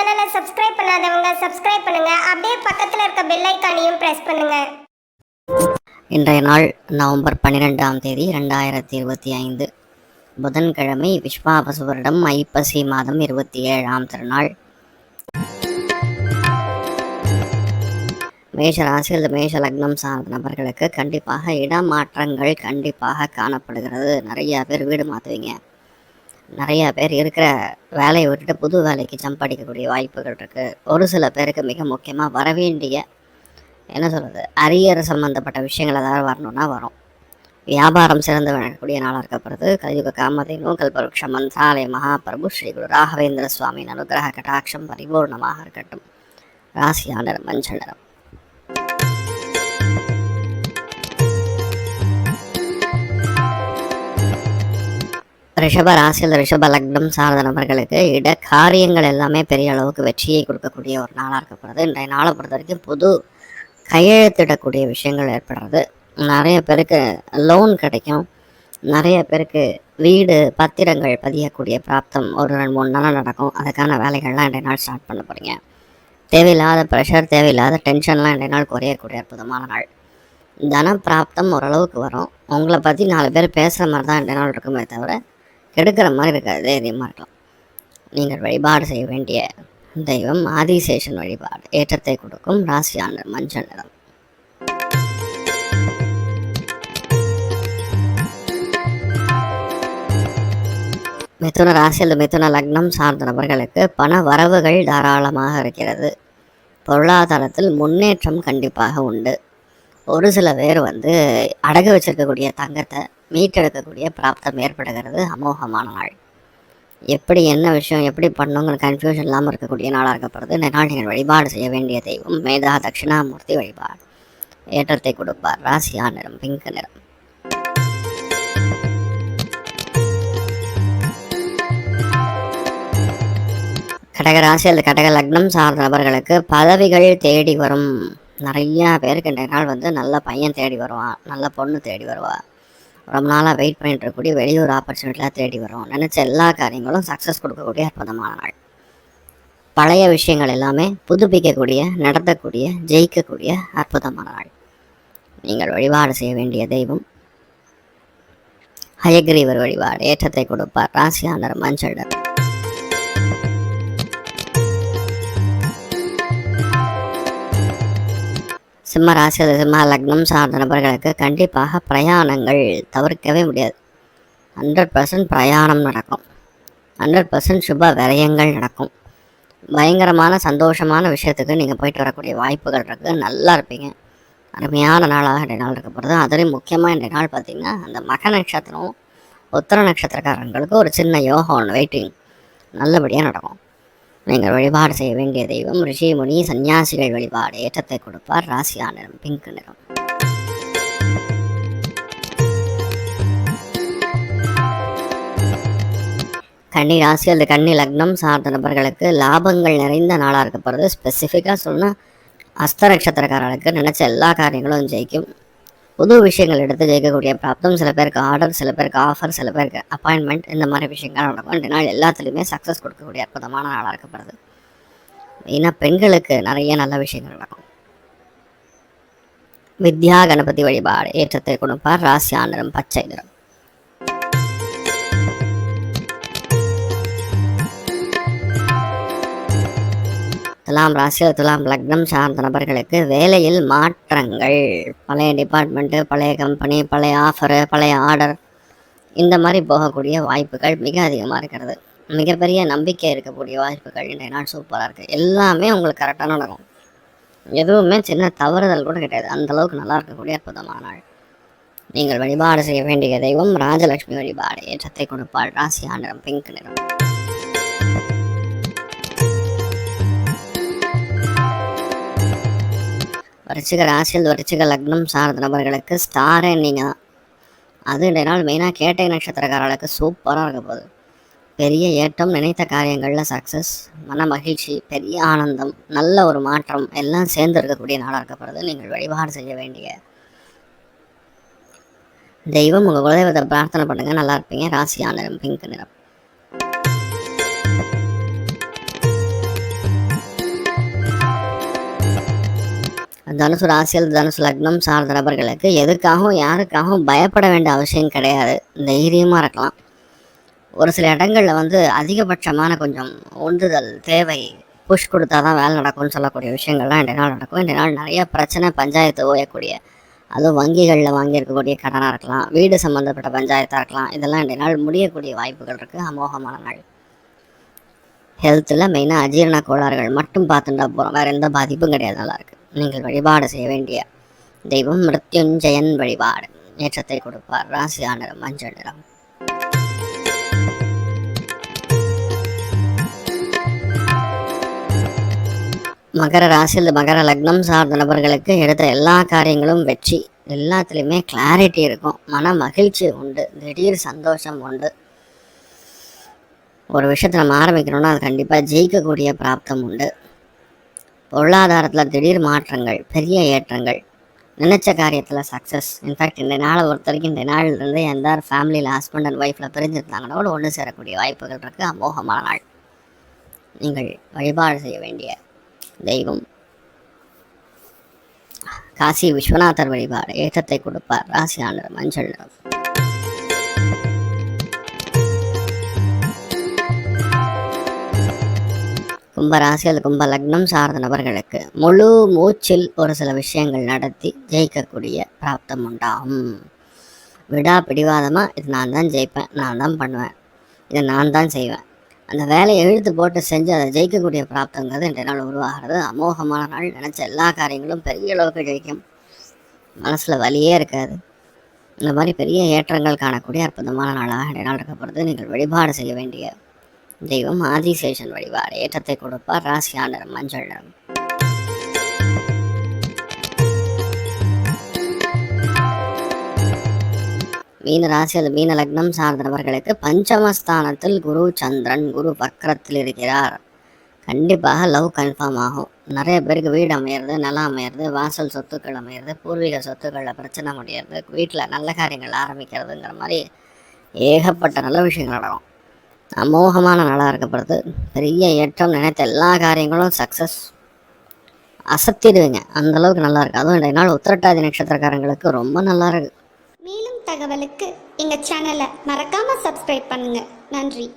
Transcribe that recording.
சேனலை சப்ஸ்கிரைப் பண்ணாதவங்க சப்ஸ்கிரைப் பண்ணுங்க. அப்படியே பக்கத்தில் இருக்க பெல் ஐக்கானையும் பிரஸ் பண்ணுங்க. இன்றைய நாள் நவம்பர் பன்னிரெண்டாம் தேதி ரெண்டாயிரத்தி இருபத்தி ஐந்து. புதன்கிழமை விஸ்வாபசு வருடம் ஐப்பசி மாதம் இருபத்தி ஏழாம் திருநாள். மேஷ ராசியில் மேஷ லக்னம் சார்ந்த நபர்களுக்கு கண்டிப்பாக இடமாற்றங்கள் கண்டிப்பாக காணப்படுகிறது. நிறைய பேர் வீடு மாற்றுவீங்க நிறைய பேர் இருக்கிற வேலையை விட்டுட்டு புது வேலைக்கு ஜம்ப் அடிக்கக்கூடிய வாய்ப்புகள் இருக்குது ஒரு சில பேருக்கு மிக முக்கியமாக வரவேண்டிய என்ன சொல்கிறது அரியர் சம்மந்தப்பட்ட விஷயங்கள் ஏதாவது வரணும்னா வரும். வியாபாரம் சிறந்து விளக்கக்கூடிய நாளாக இருக்கப்படுது கலியுக காமதேனு கல்பருஷ மந்தாலய மகாபிரபு ஸ்ரீ குரு ராகவேந்திர சுவாமியின் அனுகிரக கடாட்சம் பரிபூர்ணமாக இருக்கட்டும். ராசியாளர் மஞ்சள் நிறம். ரிஷப ராசியில் ரிஷப லக்னம் சார்ந்த நபர்களுக்கு இட காரியங்கள் எல்லாமே பெரிய அளவுக்கு வெற்றியை கொடுக்கக்கூடிய ஒரு நாளாக இருக்கப்படுறது இன்றைய நாளை பொறுத்த வரைக்கும் புது கையெழுத்திடக்கூடிய விஷயங்கள் ஏற்படுறது. நிறைய பேருக்கு லோன் கிடைக்கும். நிறைய பேருக்கு வீடு பத்திரங்கள் பதியக்கூடிய பிராப்தம் ஒரு ரெண்டு மூணு நாளாக நடக்கும். அதுக்கான வேலைகள்லாம் இன்றைய நாள் ஸ்டார்ட் பண்ண போகிறீங்க தேவையில்லாத ப்ரெஷர் தேவையில்லாத டென்ஷன்லாம் இன்றைய நாள் குறையக்கூடிய அற்புதமான நாள். தன பிராப்தம் ஓரளவுக்கு வரும். உங்களை பற்றி நாலு பேர் பேசுகிற மாதிரி தான் இன்றைய நாள் இருக்குமே தவிர கெடுக்கிற மாதிரி இருக்காது தைரியமாக இருக்கலாம். நீங்கள் வழிபாடு செய்ய வேண்டிய தெய்வம் ஆதிசேஷன் வழிபாடு. ஏற்றத்தை கொடுக்கும் ராசியான மஞ்சள் நிறம். மிதுன ராசி அல்லது மிதுன லக்னம் சார்ந்த நபர்களுக்கு பண வரவுகள் தாராளமாக இருக்கிறது. பொருளாதாரத்தில் முன்னேற்றம் கண்டிப்பாக உண்டு. ஒரு சில பேர் வந்து அடகு வச்சிருக்கக்கூடிய தங்கத்தை மீட்டெடுக்கக்கூடிய பிராப்தம் ஏற்படுகிறது. அமோகமான நாள். எப்படி என்ன விஷயம் எப்படி பண்ணுங்கிற கன்ஃபியூஷன் இல்லாமல் இருக்கக்கூடிய நாளாக இருக்கப்படுது. இந்த நாள் நீங்கள் வழிபாடு செய்ய வேண்டிய தெய்வம் மேதா தட்சிணாமூர்த்தி வழிபாடு. ஏற்றத்தை கொடுப்பார். ராசியா நிறம் பிங்க் நிறம். கடக ராசி அல்லது கடக லக்னம் சார்ந்த நபர்களுக்கு பதவிகள் தேடி வரும். நிறையா பேருக்கு இன்றைய நாள் வந்து நல்ல பையன் தேடி வருவான். நல்ல பொண்ணு தேடி வருவான் ரொம்ப நாளாக வெயிட் பண்ணிட்டு இருக்கக்கூடிய வெளியூர் ஆப்பர்ச்சுனிட்டிலாம் தேடி வரும் நினச்ச எல்லா காரியங்களும் சக்ஸஸ் கொடுக்கக்கூடிய அற்புதமான நாள். பழைய விஷயங்கள் எல்லாமே புதுப்பிக்கக்கூடிய நடத்தக்கூடிய ஜெயிக்கக்கூடிய அற்புதமான நாள். நீங்கள் வழிபாடு செய்ய வேண்டிய தெய்வம். ஹயக்ரீவர் வழிபாடு ஏற்றத்தை கொடுப்பார். ராசியானர் மஞ்சள் சிம்ம ராசி சிம்ம லக்னம் சார்ந்த நபர்களுக்கு கண்டிப்பாக பிரயாணங்கள் தவிர்க்கவே முடியாது. ஹண்ட்ரட் பர்சன்ட் பிரயாணம் நடக்கும். ஹண்ட்ரட் பர்சன்ட் சுப விரயங்கள் நடக்கும். பயங்கரமான சந்தோஷமான விஷயத்துக்கு நீங்கள் போயிட்டு வரக்கூடிய வாய்ப்புகள் இருக்குது நல்லா இருப்பீங்க. அருமையான நாளாக இன்றைய நாள் இருக்க போகிறது அதுலேயும் முக்கியமாக இன்றைய நாள் பார்த்திங்கன்னா அந்த மக நட்சத்திரம் உத்தர நட்சத்திரக்காரங்களுக்கு ஒரு சின்ன யோகம் ஒன்று வெயிட்டிங் நல்லபடியாக நடக்கும். நீங்கள் வழிபாடு செய்ய வேண்டிய தெய்வம் ரிஷிமுனி சன்னியாசிகள் வழிபாடு. ஏற்றத்தை கொடுப்பார் ராசியா நிறம் பிங்க் நிறம். கன்னி ராசி அல்லது கன்னி லக்னம் சார்ந்த நபர்களுக்கு லாபங்கள் நிறைந்த நாளாக இருக்க ஸ்பெசிஃபிக்காக சொன்னால் அஸ்த நட்சத்திரக்காரர்களுக்கு நினச்ச எல்லா காரியங்களும் ஜெயிக்கும். புது விஷயங்கள் எடுத்து ஜெயிக்கக்கூடிய பிராப்தம் சில பேருக்கு ஆர்டர் சில பேருக்கு ஆஃபர் சில பேருக்கு அப்பாயின்மெண்ட் இந்த மாதிரி விஷயங்கள் நடக்கும். ரெண்டு நாள் எல்லாத்துலேயுமே சக்ஸஸ் கொடுக்கக்கூடிய அற்புதமான நாளாக இருக்கப்படுது. மெயினாக பெண்களுக்கு நிறைய நல்ல விஷயங்கள் நடக்கும். வித்யா கணபதி வழிபாடு ஏற்றத்தை கொடுப்பார். ராசி நிறம் பச்சை நிறம். துலாம் ராசி துலாம் லக்னம் சார்ந்த நபர்களுக்கு வேலையில் மாற்றங்கள். பழைய டிபார்ட்மெண்ட்டு பழைய கம்பெனி பழைய ஆஃபரு பழைய ஆர்டர் இந்த மாதிரி போகக்கூடிய வாய்ப்புகள் மிக அதிகமாக இருக்கிறது. மிகப்பெரிய நம்பிக்கை இருக்கக்கூடிய வாய்ப்புகள் இன்றைய நாள் சூப்பராக இருக்குது எல்லாமே உங்களுக்கு கரெக்டாக நடக்கும் எதுவுமே சின்ன தவறுதல் கூட கிடையாது. அந்த அளவுக்கு நல்லா இருக்கக்கூடிய அற்புதமான நாள். நீங்கள் வழிபாடு செய்ய வேண்டிய தெய்வம் ராஜலட்சுமி வழிபாடு. ஏற்றத்தை கொடுப்பாள். ராசி ஆண்டரம் பிங்க் நிறம். விருச்சிக ராசியில் விருச்சிக லக்னம் சார்ந்த நபர்களுக்கு ஸ்டாரே நீங்கள் அது இன்றைய நாள் மெயினாக கேட்டை நட்சத்திரக்காரர்களுக்கு சூப்பராக இருக்க போகுது. பெரிய ஏற்றம் நினைத்த காரியங்களில் சக்ஸஸ் மன மகிழ்ச்சி பெரிய ஆனந்தம் நல்ல ஒரு மாற்றம் எல்லாம் சேர்ந்து இருக்கக்கூடிய நாளாக இருக்கப்படுது நீங்கள் வழிபாடு செய்ய வேண்டிய தெய்வம். உங்கள் குலதெய்வத்தை பிரார்த்தனை பண்ணுங்கள் நல்லா இருப்பீங்க. ராசியான நிறம் பிங்க் நிறம். தனுசு ராசியில் தனுசு லக்னம் சார்ந்த நபர்களுக்கு எதுக்காகவும் யாருக்காகவும் பயப்பட வேண்டிய அவசியம் கிடையாது. தைரியமாக இருக்கலாம். ஒரு சில இடங்களில் வந்து அதிகபட்சமான கொஞ்சம் உந்துதல் தேவை புஷ் கொடுத்தா தான் வேலை நடக்கும்னு சொல்லக்கூடிய விஷயங்கள்லாம் இன்றைய நாள் நடக்கும். இன்றைய நாள் நிறைய பிரச்சனை பஞ்சாயத்து ஓயக்கூடிய அதுவும் வங்கிகளில் வாங்கியிருக்கக்கூடிய கடனாக இருக்கலாம் வீடு சம்மந்தப்பட்ட பஞ்சாயத்தாக இருக்கலாம். இதெல்லாம் இன்றைய நாள் முடியக்கூடிய வாய்ப்புகள் இருக்குது அமோகமான நாள். ஹெல்த்தில் மெயினாக அஜீரண கோளாறுகள் மட்டும் பார்த்துட்டா போகிறோம் வேறு எந்த பாதிப்பும் கிடையாது. நல்லாயிருக்கு நீங்கள் வழிபாடு செய்ய வேண்டிய தெய்வம் மிருத்யுஞ்சயன் வழிபாடு. ஏற்றத்தை கொடுப்பார் ராசியா நிறம் மஞ்சள் நிறம் மகர ராசியில் மகர லக்னம் சார்ந்த நபர்களுக்கு எடுத்த எல்லா காரியங்களும் வெற்றி. எல்லாத்துலேயுமே கிளாரிட்டி இருக்கும். மன மகிழ்ச்சி உண்டு. திடீர் சந்தோஷம் உண்டு. ஒரு விஷயத்தை நம்ம ஆரம்பிக்கணும்னா அது கண்டிப்பாக ஜெயிக்கக்கூடிய பிராப்தம் உண்டு. பொருளாதாரத்தில் திடீர் மாற்றங்கள் பெரிய ஏற்றங்கள். நினைச்ச காரியத்தில் சக்ஸஸ் இன்ஃபேக்ட் இந்த நாளை பொறுத்த வரைக்கும் இந்த நாள்லேருந்து எந்த ஃபேமிலியில் ஹஸ்பண்ட் அண்ட் ஒய்ஃபில் பிரிஞ்சிருந்தாங்கன்னா கூட ஒன்று சேரக்கூடிய வாய்ப்புகள் இருக்குது அமோகமான நாள். நீங்கள் வழிபாடு செய்ய வேண்டிய தெய்வம். காசி விஸ்வநாதர் வழிபாடு. ஏற்றத்தை கொடுப்பார். ராசியாளர் மஞ்சள் நிறம். கும்ப ராசியில் கும்ப லக்னம் சார்ந்த நபர்களுக்கு முழு மூச்சில் ஒரு சில விஷயங்கள் நடத்தி ஜெயிக்கக்கூடிய பிராப்தம் உண்டாகும். விடா பிடிவாதமாக இது நான் தான் ஜெயிப்பேன் நான் தான் பண்ணுவேன் இதை நான் தான் செய்வேன். அந்த வேலையை எழுத்து போட்டு செஞ்சு அதை ஜெயிக்கக்கூடிய பிராப்தங்கிறது இன்றைய நாள் உருவாகிறது. அமோகமான நாள் நினச்ச எல்லா காரியங்களும் பெரிய அளவுக்கு ஜெயிக்கும். மனசில் வலியே இருக்காது. இந்த மாதிரி பெரிய ஏற்றங்கள் காணக்கூடிய அற்புதமான நாளாக இன்றைய நாள் இருக்க போகிறது நீங்கள் வழிபாடு செய்ய வேண்டிய தெய்வம் ஆதிசேஷன் வழிபாடு ஏற்றத்தை கொடுப்பார் ராசியா நிறம் மஞ்சள். நிறம் மீன ராசி அது மீன லக்னம் சார்ந்தவர்களுக்கு பஞ்சமஸ்தானத்தில் குரு சந்திரன் குரு வக்கரத்தில் இருக்கிறார். கண்டிப்பாக லவ் கன்ஃபார்ம் ஆகும். நிறைய பேருக்கு வீடு அமையிறது நிலம் அமையிறது வாசல் சொத்துக்கள் அமையிறது பூர்வீக சொத்துக்களில் பிரச்சனை முடியறது வீட்டில் நல்ல காரியங்கள் ஆரம்பிக்கிறதுங்கிற மாதிரி ஏகப்பட்ட நல்ல விஷயங்கள் நடக்கும். அமோகமான நாளாக இருக்கப்படுது. பெரிய ஏற்றம் நினைத்த எல்லா காரியங்களும் சக்ஸஸ் அசத்திடுவீங்க அந்த அளவுக்கு நல்லா இருக்கு. அதுவும் இன்றைய நாள் உத்திரட்டாதி நட்சத்திரக்காரங்களுக்கு ரொம்ப நல்லா இருக்கு. மேலும் தகவலுக்கு எங்கள் சேனலை மறக்காமல் சப்ஸ்கிரைப் பண்ணுங்கள் நன்றி.